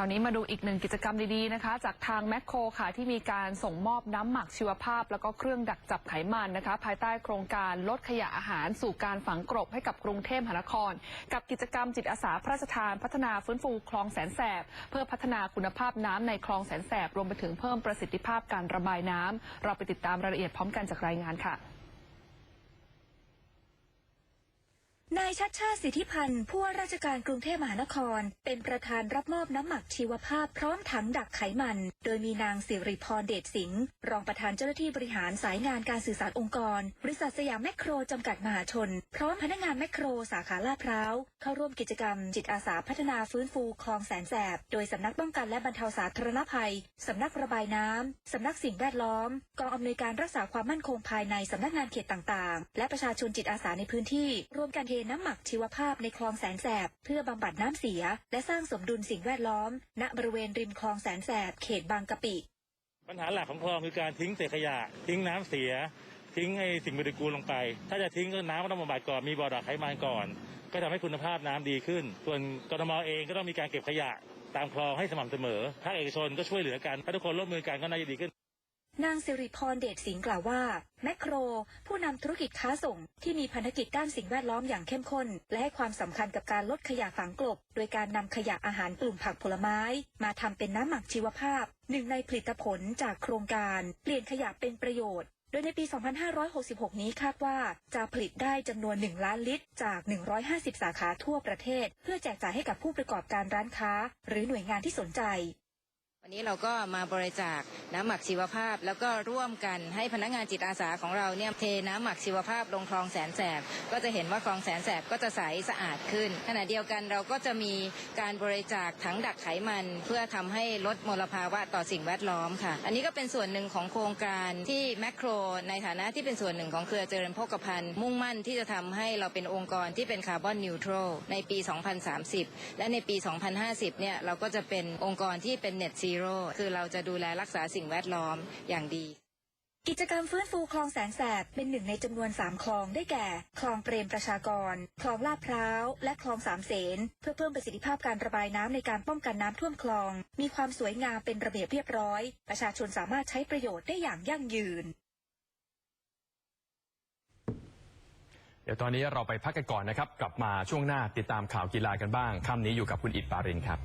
ราวนี้มาดูอีกหนึ่งกิจกรรมดีๆนะคะ จากทางแมคโครค่ะที่มีการส่งมอบน้ำหมักชีวภาพ แล้วก็เครื่องดักจับไขมันนะคะ ภายใต้โครงการลดขยะอาหารสู่การฝังกลบให้กับกรุงเทพมหานคร กับกิจกรรมจิตอาสาพระราชทาน พัฒนาฟื้นฟูคลองแสนแสบ เพื่อพัฒนาคุณภาพน้ำในคลองแสนแสบรวมไปถึงเพิ่มประสิทธิภาพการระบายน้ำเราไปติดตามรายละเอียดพร้อมกันจากรายงานค่ะ นายชัดชาติสิทธิพันธ์ผู้ว่าราชการกรุงเทพมหานคร เป็นประธานรับมอบน้ำหมักชีวภาพพร้อมถังดักไขมัน โดยมีนางสิริพรเดชสิงห์รองประธานเจ้าหน้าที่บริหารสายงานการสื่อสารองค์กร บริษัทสยามแมคโครจำกัดมหาชน พร้อมพนักงานแมคโครสาขาลาดพร้าว เข้าร่วมกิจกรรม จิตอาสาพัฒนาฟื้นฟูคลองแสนแสบ โดยสำนักป้องกันและบรรเทาสาธารณภัยสำนักระบายน้ำสำนักสิ่งแวดล้อม กองอำนวยการรักษาความมั่นคงภายในสำนักงานเขตต่างๆ และประชาชนจิตอาสาในพื้นที่ร่วมกันเทน้ำหมักชีวภาพในคลองแสนแสบ เพื่อบำบัดน้ำเสีย และสร้างสมดุลสิ่งแวดล้อม ณบริเวณริมคลองแสนแสบเขตบางกะปิ ปัญหาหลักของคลองคือการทิ้งเศษขยะ ทิ้งน้ำเสีย ทิ้งไอ้สิ่งปฏิกูลลงไป ถ้าจะทิ้งก็น้ำก็ต้องบำบัดก่อนมีบ่อดักไขมันก่อน ก็ทำให้คุณภาพน้ำดีขึ้น ส่วนกทมเองก็ต้องมีการเก็บขยะ ตามคลองให้สม่ำเสมอภาคเอกชนก็ช่วยเหลือกันถ้าทุกคนร่วมมือกันก็น่าจะดีขึ้น นางสิริพรเดชสิงห์กล่าวว่า แมคโคร ผู้นำธุรกิจค้าส่ง ที่มีพันธกิจด้านสิ่งแวดล้อมอย่างเข้มข้น และให้ความสำคัญกับการลดขยะฝังกลบ โดยการนำขยะอาหารกลุ่มผักผลไม้ มาทำเป็นน้ำหมักชีวภาพ หนึ่งในผลิตผลจากโครงการ เปลี่ยนขยะเป็นประโยชน์โดยในปี 2566 นี้คาดว่าจะผลิตได้จำนวน 1 ล้านลิตร จาก 150 สาขาทั่วประเทศ เพื่อแจกจ่ายให้กับผู้ประกอบการร้านค้า หรือหน่วยงานที่สนใจ วันนี้เราก็มาบริจาคน้ำหมักชีวภาพ แล้วก็ร่วมกันให้พนักงานจิตอาสาของเราเนี่ยเทน้ำหมักชีวภาพลงคลองแสนแสบก็จะเห็นว่าคลองแสนแสบก็จะใสสะอาดขึ้น ขณะเดียวกันเราก็จะมีการบริจาคถังดักไขมัน เพื่อทำให้ลดมลภาวะต่อสิ่งแวดล้อมค่ะ อันนี้ก็เป็นส่วนหนึ่งของโครงการที่แมคโคร ในฐานะที่เป็นส่วนหนึ่งของเครือเจริญโภคภัณฑ์มุ่งมั่นที่จะทำให้เราเป็นองค์กรที่เป็นคาร์บอนนิวทรัลในปี 2030 และในปี 2050 เนี่ยเราก็จะเป็นองค์กรที่เป็นเน็ตซีโร่คือเราจะดูแลรักษาสิ่งแวดล้อมอย่างดี กิจกรรมฟื้นฟูคลองแสนแสบเป็นหนึ่งในจำนวน 3 คลองได้แก่ คลองเปรมประชากร คลองลาดพร้าว และคลองสามเสนเพื่อเพิ่มประสิทธิภาพการระบายน้ำในการป้องกันน้ำท่วมคลอง มีความสวยงามเป็นระเบียบเรียบร้อย ประชาชนสามารถใช้ประโยชน์ได้อย่างยั่งยืนเดี๋ยวตอนนี้เราไปพักกันก่อนนะครับ กลับมาช่วงหน้าติดตามข่าวกีฬากันบ้างค่ำนี้อยู่กับคุณอิดปารินครับ